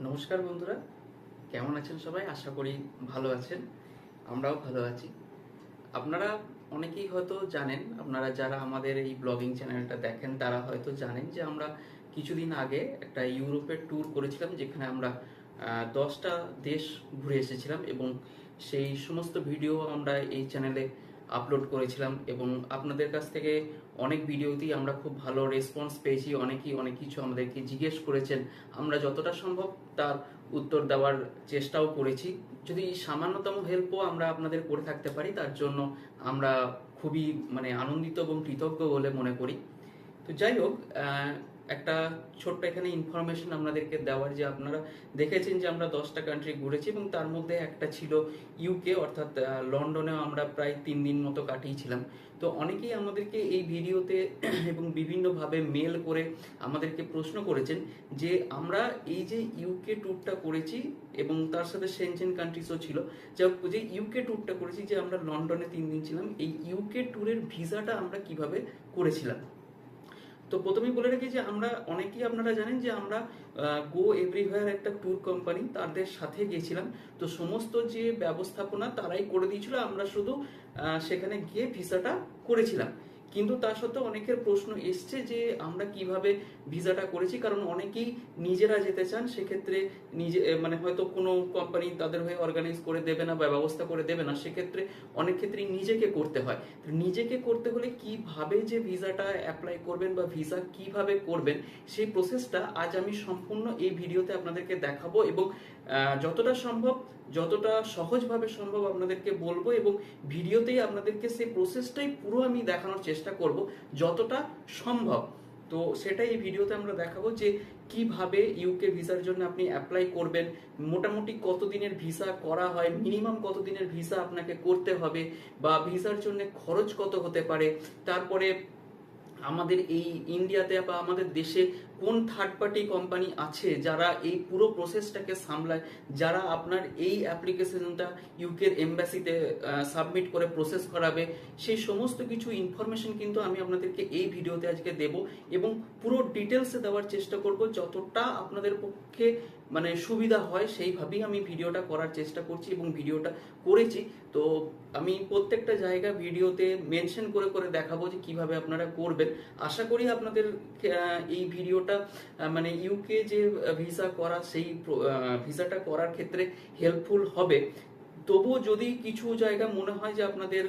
নমস্কার বন্ধুরা, কেমন আছেন সবাই? আশা করি ভালো আছেন, আমরাও ভালো আছি। আপনারা অনেকেই হয়তো জানেন, আপনারা যারা আমাদের এই ব্লগিং চ্যানেলটা দেখেন, তারা হয়তো জানেন যে আমরা কিছুদিন আগে একটা ইউরোপের ট্যুর করেছিলাম, যেখানে আমরা দশটা দেশ ঘুরে এসেছিলাম এবং সেই সমস্ত ভিডিও আমরা এই চ্যানেলে আপলোড করেছিলাম এবং আপনাদের কাছ থেকে অনেক ভিডিওতেই আমরা খুব ভালো রেসপন্স পেয়েছি, অনেকেই অনেক কিছু আমাদেরকে জিজ্ঞেস করেছেন। আমরা যতটা সম্ভব তার উত্তর দেওয়ার চেষ্টাও করেছি। যদি সামান্যতম হেল্পও আমরা আপনাদের করে থাকতে পারি, তার জন্য আমরা খুবই মানে আনন্দিত এবং কৃতজ্ঞ বলে মনে করি। তো যাই হোক একটা ছোট্ট এখানে ইনফরমেশন আপনাদেরকে দেওয়ার যে আপনারা দেখেছেন যে আমরা দশটা কান্ট্রি ঘুরেছি এবং তার মধ্যে একটা ছিল ইউকে অর্থাৎ লন্ডনেও আমরা প্রায় তিন দিন মতো কাটিয়েছিলাম। তো অনেকেই আমাদেরকে এই ভিডিওতে এবং বিভিন্নভাবে মেল করে আমাদেরকে প্রশ্ন করেছেন যে আমরা এই যে ইউকে ট্যুরটা করেছি এবং তার সাথে সেনচেন কান্ট্রিজও ছিল যা যে ইউকে ট্যুরটা করেছি যে আমরা লন্ডনে তিন দিন ছিলাম, এই ইউকে ট্যুরের ভিসাটা আমরা কীভাবে করেছিলাম? তো প্রথমেই বলে রাখি যে আমরা অনেকেই আপনারা জানেন যে আমরা গো এভরিওয়্যার একটা ট্যুর কোম্পানি তাদের সাথে গিয়েছিলাম। তো সমস্ত যে ব্যবস্থাপনা তারাই করে দিয়েছিল, আমরা শুধু সেখানে গিয়ে ভিসাটা করেছিলাম। কিন্তু তা সত্ত্বেও অনেকের প্রশ্ন এসছে যে আমরা কীভাবে ভিসাটা করেছি, কারণ অনেকেই নিজেরা যেতে চান, সেক্ষেত্রে নিজে মানে হয়তো কোনো কোম্পানি তাদের হয়ে অর্গানাইজ করে দেবে না বা ব্যবস্থা করে দেবে না, সেক্ষেত্রে অনেক ক্ষেত্রেই নিজেকে করতে হয়। নিজেকে করতে হলে কীভাবে যে ভিসাটা অ্যাপ্লাই করবেন বা ভিসা কীভাবে করবেন, সেই প্রসেসটা আজ আমি সম্পূর্ণ এই ভিডিওতে আপনাদেরকে দেখাবো এবং যতটা সম্ভব যতটা সহজভাবে সম্ভব আপনাদেরকে বলব এবং ভিডিওতেই আপনাদেরকে সেই প্রসেসটাই পুরো আমি দেখানোর চেষ্টা করব যতটা সম্ভব। তো সেটাই এই ভিডিওতে আমরা দেখাবো যে কীভাবে ইউকে ভিসার জন্য আপনি অ্যাপ্লাই করবেন, মোটামুটি কত দিনের ভিসা করা হয় মিনিমাম কত দিনের ভিসা আপনাকে করতে হবে বা ভিসার জন্য খরচ কত হতে পারে, তারপরে আমাদের এই ইন্ডিয়াতে বা আমাদের দেশে কোন থার্ড পার্টি কোম্পানি আছে যারা এই পুরো প্রসেসটাকে সামলায়, যারা আপনার এই অ্যাপ্লিকেশনটা ইউকের এম্বাসিতে সাবমিট করে প্রসেস করাবে, সেই সমস্ত কিছু ইনফরমেশন কিন্তু আমি আপনাদেরকে এই ভিডিওতে আজকে দেব এবং পুরো ডিটেলসে দেওয়ার চেষ্টা করব যতটা আপনাদের পক্ষে মানে সুবিধা হয়, সেইভাবেই আমি ভিডিওটা করার চেষ্টা করছি এবং ভিডিওটা করেছি। তো আমি প্রত্যেকটা জায়গা ভিডিওতে মেনশন করে করে দেখাবো যে কীভাবে আপনারা করবেন। আশা করি আপনাদের এই ভিডিওটা মানে ইউকে যে ভিসা করা, সেই ভিসাটা করার ক্ষেত্রে হেল্পফুল হবে। তবুও যদি কিছু জায়গা মনে হয় যে আপনাদের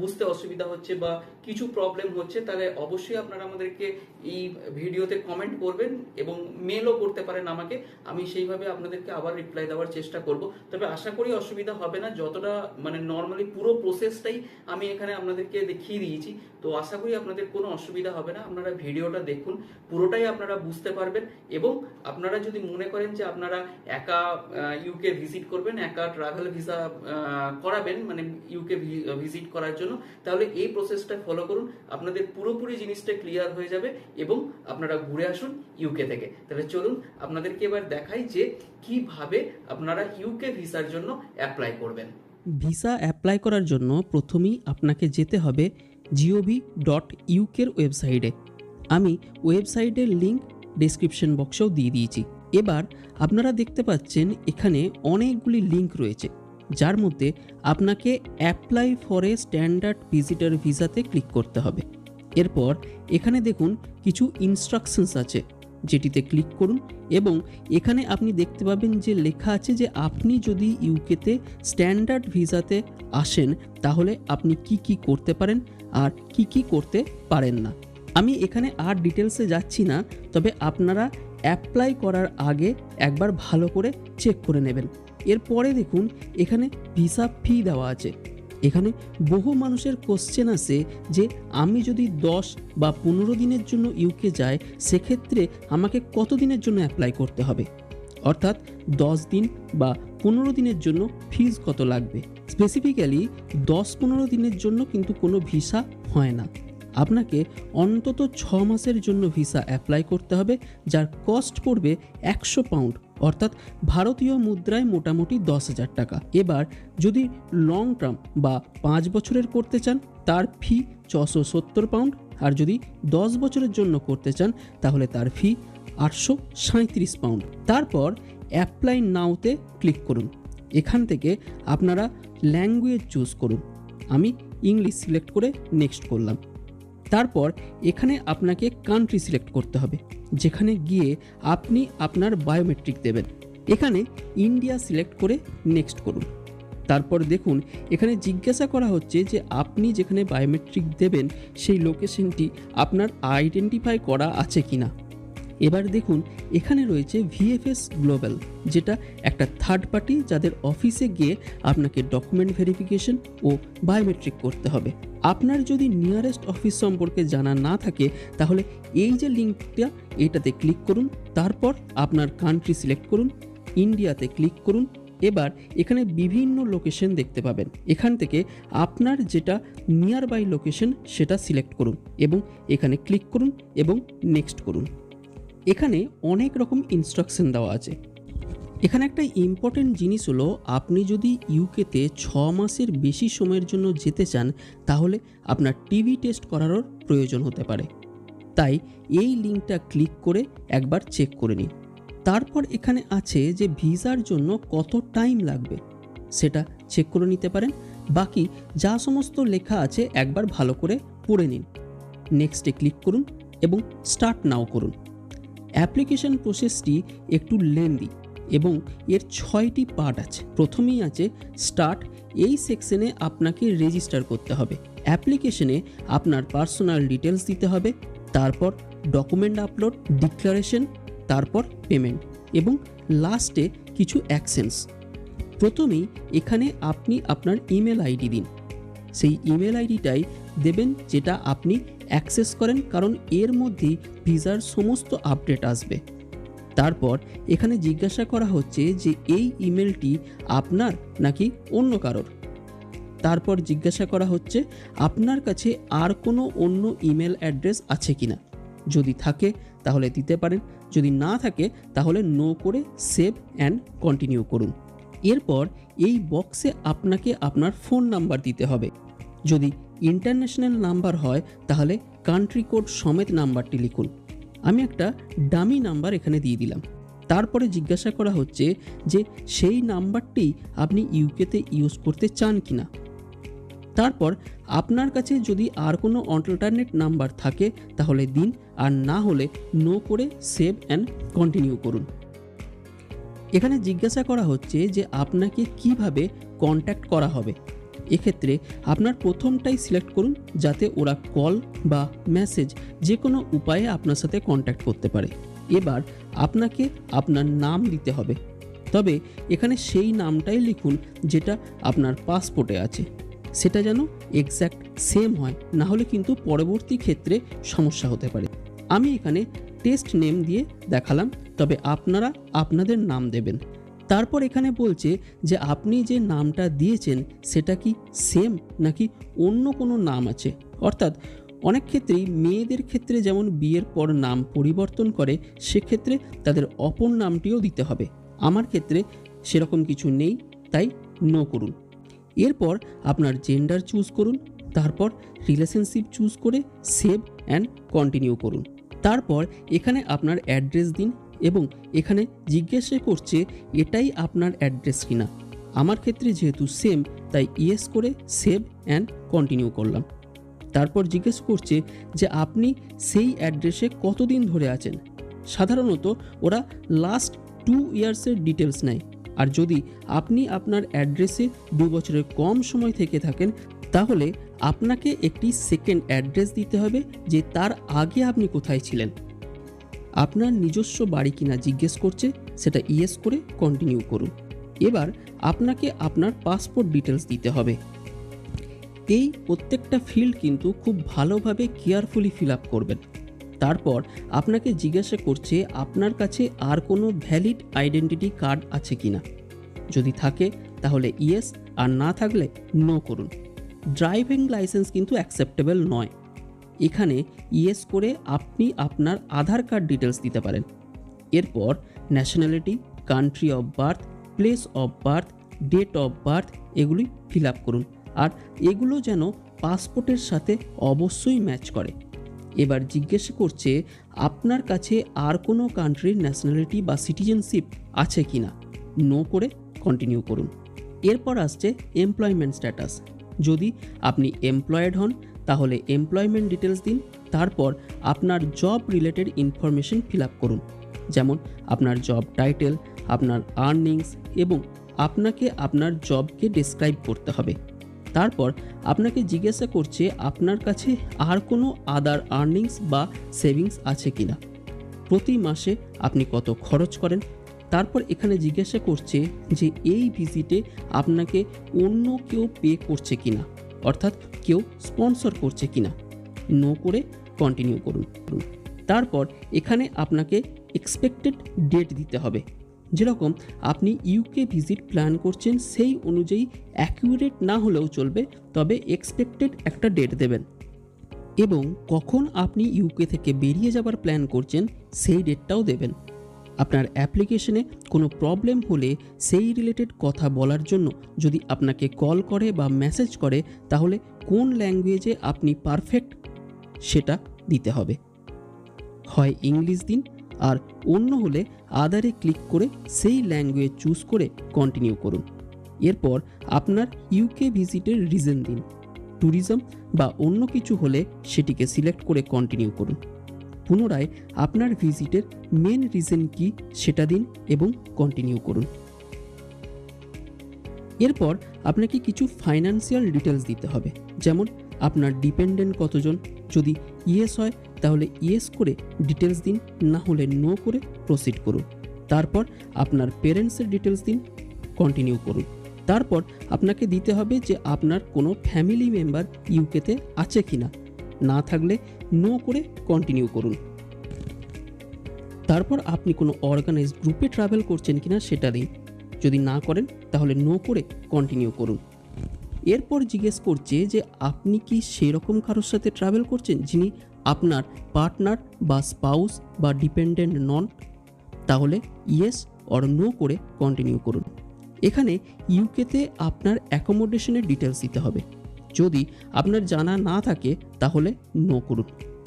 বুঝতে অসুবিধা হচ্ছে বা কিছু প্রবলেম হচ্ছে, তাহলে অবশ্যই আপনারা আমাদেরকে এই ভিডিওতে কমেন্ট করবেন এবং মেলও করতে পারেন আমাকে। আমি সেইভাবে আপনাদেরকে আবার রিপ্লাই দেওয়ার চেষ্টা করব। তবে আশা করি অসুবিধা হবে না। যতটা মানে নর্মালি পুরো প্রসেসটাই আমি এখানে আপনাদেরকে দেখিয়ে দিয়েছি। তো আশা করি আপনাদের কোনো অসুবিধা হবে না। আপনারা ভিডিওটা দেখুন। পুরোটাই আপনারা বুঝতে পারবেন এবং আপনারা যদি মনে করেন যে আপনারা একা ইউকে ভিজিট করবেন, একা ট্রাভেল ভিসা করাবেন মানে ইউকে ভিজিট করার জন্য, তাহলে এই প্রসেসটা ফলো করুন, আপনাদের পুরোপুরি জিনিসটা ক্লিয়ার হয়ে যাবে এবং আপনারা ঘুরে আসুন ইউকে থেকে। তাহলে চলুন, আপনাদেরকে এবার দেখাই যে কীভাবে আপনারা ইউকে ভিসার জন্য অ্যাপ্লাই করবেন। ভিসা অ্যাপ্লাই করার জন্য প্রথমেই আপনাকে যেতে হবে জিওভি ডট ইউকের ওয়েবসাইটে আমি ওয়েবসাইটের লিঙ্ক ডেসক্রিপশন বক্সেও দিয়ে দিয়েছি। এবার আপনারা দেখতে পাচ্ছেন, এখানে অনেকগুলি লিংক রয়েছে। যার মধ্যে আপনাকে apply for a standard visitor ভিসাতে click করতে হবে। এরপর এখানে দেখুন কিছু ইনস্ট্রাকশনস আছে, যেটিতে ক্লিক করুন এবং এখানে আপনি দেখতে পাবেন যে লেখা আছে যে আপনি যদি ইউকেতে স্ট্যান্ডার্ড ভিসাতে আসেন, তাহলে আপনি কি কি করতে পারেন আর কি কি করতে পারেন না। আমি এখানে আর ডিটেলসে যাচ্ছি না, তবে আপনারা অ্যাপ্লাই করার আগে একবার ভালো করে চেক করে নেবেন। এরপরে দেখুন, এখানে ভিসা ফি দেওয়া আছে। এখানে বহু মানুষের কোশ্চেন আসে যে, আমি যদি দশ বা পনেরো দিনের জন্য ইউকে যাই, সেক্ষেত্রে আমাকে কত দিনের জন্য অ্যাপ্লাই করতে হবে? অর্থাৎ দশ দিন বা পনেরো দিনের জন্য ফিজ কত লাগবে? স্পেসিফিক্যালি দশ পনেরো দিনের জন্য কিন্তু কোনো ভিসা হয় না। আপনাকে অন্তত ছ মাসের জন্য ভিসা অ্যাপ্লাই করতে হবে, যার কস্ট পড়বে একশো পাউন্ড, অর্থাৎ ভারতীয় মুদ্রায় মোটামুটি দশ হাজার টাকা। এবার যদি লং টার্ম বা পাঁচ বছরের করতে চান, তার ফি ছশো সত্তর পাউন্ড, আর যদি দশ বছরের জন্য করতে চান, তাহলে তার ফি আটশো সাঁত্রিশ পাউন্ড। তারপর অ্যাপ্লাই নাওতে ক্লিক করুন। এখান থেকে আপনারা ল্যাঙ্গুয়েজ চুজ করুন। আমি ইংলিশ সিলেক্ট করে নেক্সট করলাম। তারপর এখানে আপনাকে কান্ট্রি সিলেক্ট করতে হবে, যেখানে গিয়ে আপনি আপনার বায়োমেট্রিক দেবেন। এখানে ইন্ডিয়া সিলেক্ট করে নেক্সট করুন। তারপর দেখুন, এখানে জিজ্ঞাসা করা হচ্ছে যে আপনি যেখানে বায়োমেট্রিক দেবেন, সেই লোকেশনটি আপনার আইডেন্টিফাই করা আছে কিনা। এবার দেখুন, এখানে রয়েছে ভিএফএস গ্লোবাল যেটা একটা থার্ড পার্টি যাদের অফিসে গিয়ে আপনাকে ডকুমেন্ট ভেরিফিকেশন ও বায়োমেট্রিক করতে হবে। আপনার যদি নিয়ারেস্ট অফিস সম্পর্কে জানা না থাকে, তাহলে এই যে লিঙ্কটা এটাতে ক্লিক করুন, তারপর আপনার কান্ট্রি সিলেক্ট করুন ইন্ডিয়াতে ক্লিক করুন, এবার এখানে বিভিন্ন লোকেশন দেখতে পাবেন। এখান থেকে আপনার যেটা নিয়ার বাই লোকেশন সেটা সিলেক্ট করুন এবং এখানে ক্লিক করুন এবং নেক্সট করুন। এখানে অনেক রকম ইনস্ট্রাকশন দেওয়া আছে। এখানে একটা ইম্পর্টেন্ট জিনিস হলো, আপনি যদি ইউকেতে ছ মাসের বেশি সময়ের জন্য যেতে চান, তাহলে আপনার টিভি টেস্ট করারও প্রয়োজন হতে পারে। তাই এই লিঙ্কটা ক্লিক করে একবার চেক করে নিন। তারপর এখানে আছে যে ভিসার জন্য কত টাইম লাগবে। সেটা চেক করে নিতে পারেন। বাকি যা সমস্ত লেখা আছে একবার ভালো করে পড়ে নিন। নেক্সটে ক্লিক করুন এবং স্টার্ট নাও করুন। অ্যাপ্লিকেশন প্রসেসটি একটু লেন্দি এবং এর ছয়টি পার্ট আছে। প্রথমেই আছে স্টার্ট, এই সেকশনে আপনাকে রেজিস্টার করতে হবে। অ্যাপ্লিকেশনে আপনার পার্সোনাল ডিটেলস দিতে হবে, তারপর ডকুমেন্ট আপলোড, ডিক্লারেশন, তারপর পেমেন্ট এবং লাস্টে কিছু অ্যাকশনস। প্রথমেই এখানে আপনি আপনার ইমেল আইডি দিন। সেই ইমেল আইডিটাই দেবেন যেটা আপনি অ্যাক্সেস করেন কারণ এর মধ্যেই ভিসার সমস্ত আপডেট আসবে। তারপর এখানে জিজ্ঞাসা করা হচ্ছে যে এই ইমেলটি আপনার নাকি অন্য কারোর? তারপর জিজ্ঞাসা করা হচ্ছে, আপনার কাছে আর কোনো অন্য ইমেল অ্যাড্রেস আছে কিনা? যদি থাকে, তাহলে দিতে পারেন। যদি না থাকে, তাহলে নো করে সেভ অ্যান্ড কন্টিনিউ করুন। এরপর এই বক্সে আপনাকে আপনার ফোন নাম্বার দিতে হবে। যদি ইন্টারন্যাশনাল নাম্বার হয়, তাহলে কান্ট্রি কোড সমেত নাম্বারটি লিখুন। আমি একটা ডামি নাম্বার এখানে দিয়ে দিলাম। তারপরে জিজ্ঞাসা করা হচ্ছে যে, সেই নাম্বারটি আপনি ইউকেতে ইউজ করতে চান কি না তারপর, আপনার কাছে যদি আর কোনো অল্টারনেট নাম্বার থাকে, তাহলে দিন, আর না হলে নো করে সেভ অ্যান্ড কন্টিনিউ করুন। এখানে জিজ্ঞাসা করা হচ্ছে যে, আপনাকে কীভাবে কন্ট্যাক্ট করা হবে? এক্ষেত্রে আপনার প্রথমটাই সিলেক্ট করুন যাতে ওরা কল বা মেসেজ যে কোনো উপায়ে আপনার সাথে কন্ট্যাক্ট করতে পারে। এবার আপনাকে আপনার নাম দিতে হবে। তবে এখানে সেই নামটাই লিখুন যেটা আপনার পাসপোর্টে আছে। সেটা যেন এক্স্যাক্ট সেম হয়, না হলে কিন্তু পরবর্তী ক্ষেত্রে সমস্যা হতে পারে। আমি এখানে টেস্ট নেম দিয়ে দেখালাম, তবে আপনারা আপনাদের নাম দেবেন। তারপর এখানে বলছে যে আপনি যে নামটা দিয়েছেন, সেটা কি সেম নাকি অন্য কোনো নাম আছে? অর্থাৎ অনেক ক্ষেত্রেই মেয়েদের ক্ষেত্রে যেমন বিয়ের পর নাম পরিবর্তন করে, সেক্ষেত্রে তাদের অপর নামটিও দিতে হবে। আমার ক্ষেত্রে সেরকম কিছু নেই, তাই নো করুন। এরপর আপনার জেন্ডার চুজ করুন, তারপর রিলেশনশিপ চুজ করে সেভ অ্যান্ড কন্টিনিউ করুন। তারপর এখানে আপনার অ্যাড্রেস দিন এবং এখানে জিজ্ঞাসা করছে, এটাই আপনার অ্যাড্রেস কিনা? আমার ক্ষেত্রে যেহেতু সেম তাই ইয়েস করে সেভ অ্যান্ড কন্টিনিউ করলাম। তারপর জিজ্ঞেস করছে যে, আপনি সেই অ্যাড্রেসে কতদিন ধরে আছেন? সাধারণত ওরা লাস্ট টু ইয়ার্সের ডিটেলস নেয়। আর যদি আপনি আপনার অ্যাড্রেসে দু বছরের কম সময় থেকে থাকেন, তাহলে আপনাকে একটি সেকেন্ড অ্যাড্রেস দিতে হবে যে তার আগে আপনি কোথায় ছিলেন। আপনার নিজস্ব বাড়ি কিনা জিজ্ঞেস করছে, সেটা ইয়েস করে কন্টিনিউ করুন। এবার আপনাকে আপনার পাসপোর্ট ডিটেলস দিতে হবে। এই প্রত্যেকটা ফিল্ড কিন্তু খুব ভালোভাবে কেয়ারফুলি ফিল আপ করবেন। তারপর আপনাকে জিজ্ঞাসা করছে, আপনার কাছে আর কোনো ভ্যালিড আইডেন্টিটি কার্ড আছে কিনা? যদি থাকে, তাহলে ইয়েস, আর না থাকলে নো করুন। ড্রাইভিং লাইসেন্স কিন্তু অ্যাকসেপ্টেবল নয়। এখানে ইয়েস করে আপনি আপনার আধার কার্ড ডিটেলস দিতে পারেন। এরপর nationality country of birth place of birth date of birth এগুলি ফিল আপ করুন। আর এগুলো যেন পাসপোর্টের সাথে অবশ্যই ম্যাচ করে। এবার জিজ্ঞেস করছে, আপনার কাছে আর কোনো কান্ট্রির ন্যাশনালিটি বা সিটিজেনশিপ আছে কি না? নো করে কন্টিনিউ করুন। এরপর আসছে এমপ্লয়মেন্ট স্ট্যাটাস যদি আপনি এমপ্লয়েড হন তাহলে এমপ্লয়মেন্ট ডিটেলস দিন, তারপর আপনার job related information fill up করুন। যেমন আপনার জব টাইটেল আপনার আর্নিংস এবং আপনাকে আপনার জবকে ডিসক্রাইব করতে হবে। তারপর আপনাকে জিজ্ঞাসা করছে আপনার কাছে আর কোনো আদার আর্নিংস বা সেভিংস আছে কি না প্রতি মাসে আপনি কত খরচ করেন? তারপর এখানে জিজ্ঞাসা করছে যে এই ভিজিটে আপনাকে অন্য কেউ পে করছে কি না অর্থাৎ কেউ স্পন্সর করছে কি না নো করে কন্টিনিউ করুন তারপর এখানে আপনাকে এক্সপেক্টেড ডেট দিতে হবে। যেরকম আপনি ইউকে ভিজিট প্ল্যান করছেন সেই অনুযায়ী অ্যাকিউরেট না হলেও চলবে, তবে এক্সপেক্টেড একটা ডেট দেবেন। এবং কখন আপনি ইউকে থেকে বেরিয়ে যাবার প্ল্যান করছেন সেই ডেটটাও দেবেন। আপনার অ্যাপ্লিকেশনে কোনো প্রবলেম হলে সেই রিলেটেড কথা বলার জন্য যদি আপনাকে কল করে বা মেসেজ করে, তাহলে কোন ল্যাঙ্গুয়েজে আপনি পারফেক্ট সেটা দিতে হবে? হয় ইংলিশ দিন, আর অন্য হলে আদারে ক্লিক করে সেই ল্যাঙ্গুয়েজ চুজ করে কন্টিনিউ করুন। এরপর আপনার ইউকে ভিজিটের রিজন দিন। ট্যুরিজম বা অন্য কিছু হলে সেটিকে সিলেক্ট করে কন্টিনিউ করুন। পুনরায় আপনার ভিজিটের মেন রিজন কি সেটা দিন এবং কন্টিনিউ করুন। এরপর আপনাকে কিছু ফাইন্যান্সিয়াল ডিটেলস দিতে হবে, যেমন আপনার ডিপেন্ডেন্ট কতজন, যদি ইয়েস হয় তাহলে ইয়েস করে ডিটেলস দিন, না হলে নো করে প্রসিড করুন। তারপর আপনার পেরেন্টসের ডিটেলস দিন কন্টিনিউ করুন। তারপর আপনাকে দিতে হবে যে আপনার কোনো ফ্যামিলি মেম্বার ইউকেতে আছে কি না না থাকলে নো করে কন্টিনিউ করুন। তারপর আপনি কোনো অর্গানাইজ গ্রুপে ট্রাভেল করছেন কিনা সেটা দিন। যদি না করেন, তাহলে নো করে কন্টিনিউ করুন। এরপর জিজ্ঞেস করছে যে, আপনি কি সেরকম কারোর সাথে ট্রাভেল করছেন যিনি আপনার পার্টনার বা স্পাউস বা ডিপেন্ডেন্ট নন? তাহলে ইয়েস অর নো করে কন্টিনিউ করুন। এখানে ইউকেতে আপনার অ্যাকোমোডেশনের ডিটেলস দিতে হবে। যদি আপনার জানা না থাকে, তাহলে নো করুন।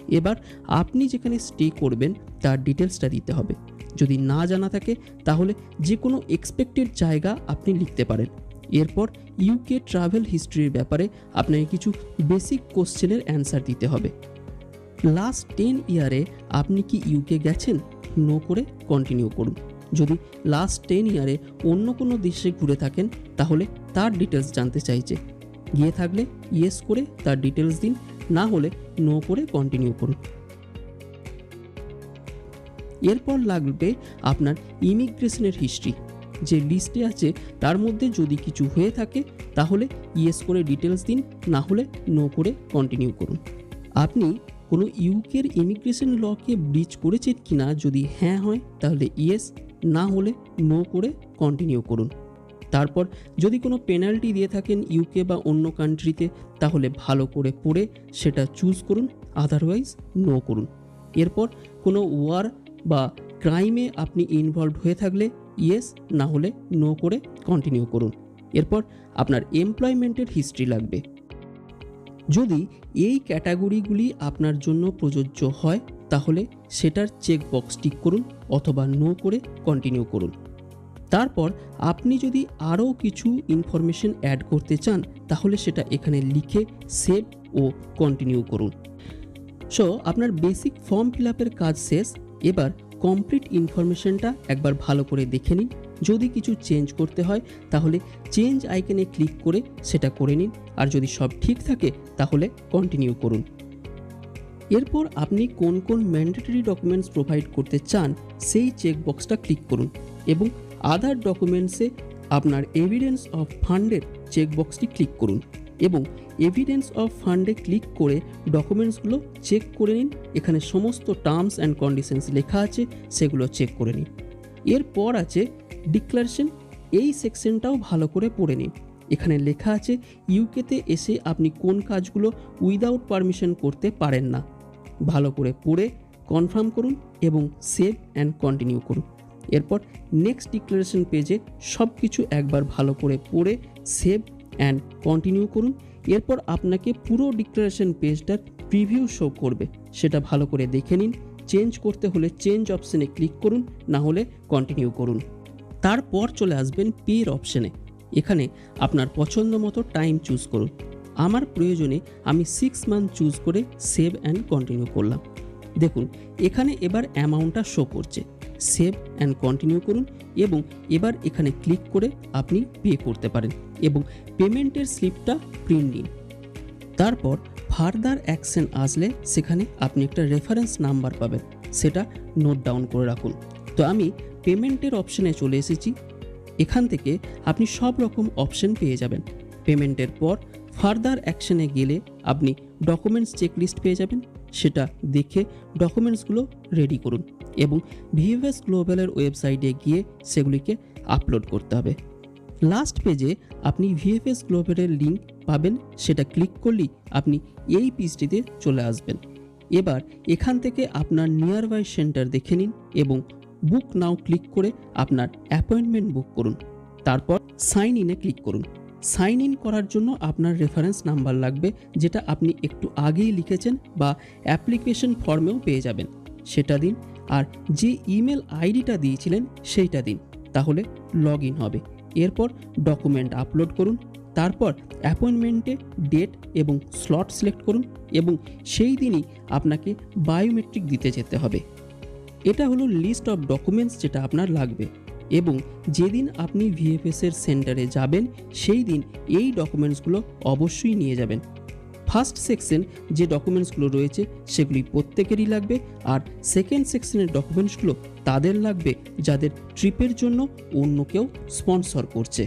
এবার আপনি যেখানে স্টে করবেন, তার ডিটেলসটা দিতে হবে। যদি না জানা থাকে, তাহলে যে কোনো এক্সপেক্টেড জায়গা আপনি লিখতে পারেন। এরপর ইউকে ট্রাভেল হিস্ট্রির ব্যাপারে আপনাকে কিছু বেসিক কোশ্চেনের অ্যান্সার দিতে হবে। লাস্ট টেন ইয়ারে আপনি কি ইউকে গেছেন? নো করে কন্টিনিউ করুন। যদি লাস্ট টেন ইয়ারে অন্য কোনো দেশে ঘুরে থাকেন, তাহলে তার ডিটেলস জানতে চাইছে। গিয়ে থাকলে ইয়েস করে তার ডিটেলস দিন, না হলে নো করে কন্টিনিউ করুন। এরপর লাগবে আপনার ইমিগ্রেশনের হিস্ট্রি যে লিস্টে আছে, তার মধ্যে যদি কিছু হয়ে থাকে, তাহলে ইয়েস করে ডিটেলস দিন, না হলে নো করে কন্টিনিউ করুন। আপনি কোনো ইউকের ইমিগ্রেশন লকে ব্রিচ করেছেন কি না যদি হ্যাঁ হয়, তাহলে ইয়েস না হলে নো করে কন্টিনিউ করুন। তারপর যদি কোনো পেনাল্টি দিয়ে থাকেন ইউকে বা অন্য কান্ট্রিতে তাহলে ভালো করে পড়ে সেটা চুজ করুন আদারওয়াইজ নো করুন। এরপর কোনো ওয়ার বা ক্রাইমে আপনি ইনভলভ হয়ে থাকলে ইয়েস না হলে নো করে কন্টিনিউ করুন। এরপর আপনার এমপ্লয়মেন্টের হিস্ট্রি লাগবে। যদি এই ক্যাটাগরিগুলি আপনার জন্য প্রযোজ্য হয়, তাহলে সেটার চেক বক্স টিক করুন অথবা নো করে কন্টিনিউ করুন। তারপর আপনি যদি আরও কিছু ইনফরমেশন অ্যাড করতে চান, তাহলে সেটা এখানে লিখে সেভ ও কন্টিনিউ করুন। সো আপনার বেসিক ফর্ম ফিল আপের কাজ শেষ। এবার কমপ্লিট ইনফরমেশনটা একবার ভালো করে দেখে নিন। যদি কিছু চেঞ্জ করতে হয়, তাহলে চেঞ্জ আইকনে ক্লিক করে সেটা করে নিন। আর যদি সব ঠিক থাকে, তাহলে কন্টিনিউ করুন। এরপর আপনি কোন কোন ম্যান্ডেটরি ডকুমেন্টস প্রোভাইড করতে চান, সেই চেক বক্সটা ক্লিক করুন এবং আদার ডকুমেন্টসে আপনার এভিডেন্স অফ ফান্ডের চেক বক্সটি ক্লিক করুন এবং এভিডেন্স অফ ফান্ডে ক্লিক করে ডকুমেন্টসগুলো চেক করে নিন। এখানে সমস্ত টার্মস অ্যান্ড কন্ডিশনস লেখা আছে, সেগুলো চেক করে নিন। এরপর আছে ডিক্লারেশন এই সেকশনটাও ভালো করে পড়ে নিন। এখানে লেখা আছে ইউকেতে এসে আপনি কোন কাজগুলো উইদাউট পারমিশন করতে পারেন না। ভালো করে পড়ে কনফার্ম করুন এবং সেভ অ্যান্ড কন্টিনিউ করুন। এরপর নেক্সট ডিক্লারেশন পেজে সব কিছু একবার ভালো করে পড়ে সেভ অ্যান্ড কন্টিনিউ করুন। এরপর আপনাকে পুরো ডিক্লারেশন পেজটার প্রিভিউ শো করবে। সেটা ভালো করে দেখে নিন। চেঞ্জ করতে হলে চেঞ্জ অপশানে ক্লিক করুন, না হলে কন্টিনিউ করুন। তারপর চলে আসবেন পের অপশানে এখানে আপনার পছন্দ মতো টাইম চুজ করুন। আমার প্রয়োজনে আমি সিক্স মান্থ চুজ করে সেভ অ্যান্ড কন্টিনিউ করলাম। দেখুন, এখানে এবার অ্যামাউন্টটা শো করছে। সেভ অ্যান্ড কন্টিনিউ করুন এবং এবার এখানে ক্লিক করে আপনি পে করতে পারেন এবং পেমেন্টের স্লিপটা প্রিন্ট নিন। তারপর ফার্দার অ্যাকশন আসলে সেখানে আপনি একটা রেফারেন্স নাম্বার পাবেন, সেটা নোট ডাউন করে রাখুন। তো আমি পেমেন্টের অপশনে চলে এসেছি। এখান থেকে আপনি সব রকম অপশন পেয়ে যাবেন। পেমেন্টের পর ফার্দার অ্যাকশনে গেলে আপনি ডকুমেন্টস চেকলিস্ট পেয়ে যাবেন, সেটা দেখে ডকুমেন্টসগুলো রেডি করুন। এবং ভিএফএস গ্লোবালের ওয়েবসাইটে গিয়ে সেগুলিকে আপলোড করতে হবে। লাস্ট পেজে আপনি ভিএফএস গ্লোবালের লিঙ্ক পাবেন, সেটা ক্লিক করলেই আপনি এই পেজটিতে চলে আসবেন। এবার এখান থেকে আপনার নিয়ার বাই সেন্টার দেখে নিন এবং বুক নাও ক্লিক করে আপনার অ্যাপয়েন্টমেন্ট বুক করুন। তারপর সাইন ইনে ক্লিক করুন। সাইন ইন করার জন্য আপনার রেফারেন্স নাম্বার লাগবে, যেটা আপনি একটু আগেই লিখেছেন বা অ্যাপ্লিকেশন ফর্মেও পেয়ে যাবেন। সেটা দিন আর যে ইমেল আইডিটা দিয়েছিলেন সেইটা দিন, তাহলে লগ ইন হবে। এরপর ডকুমেন্ট আপলোড করুন, তারপর অ্যাপয়েন্টমেন্টে ডেট এবং স্লট সিলেক্ট করুন এবং সেই দিনই আপনাকে বায়োমেট্রিক দিতে যেতে হবে। এটা হলো লিস্ট অফ ডকুমেন্টস যেটা আপনার লাগবে এবং যেদিন আপনি ভিএফএসের সেন্টারে যাবেন, সেই দিন এই ডকুমেন্টসগুলো অবশ্যই নিয়ে যাবেন। ফার্স্ট সেকশন যে ডকুমেন্টসগুলো রয়েছে সেগুলি প্রত্যেকেরই লাগবে আর সেকেন্ড সেকশনের ডকুমেন্টসগুলো তাদের লাগবে যাদের ট্রিপের জন্য অন্য কেউ স্পন্সর করছে।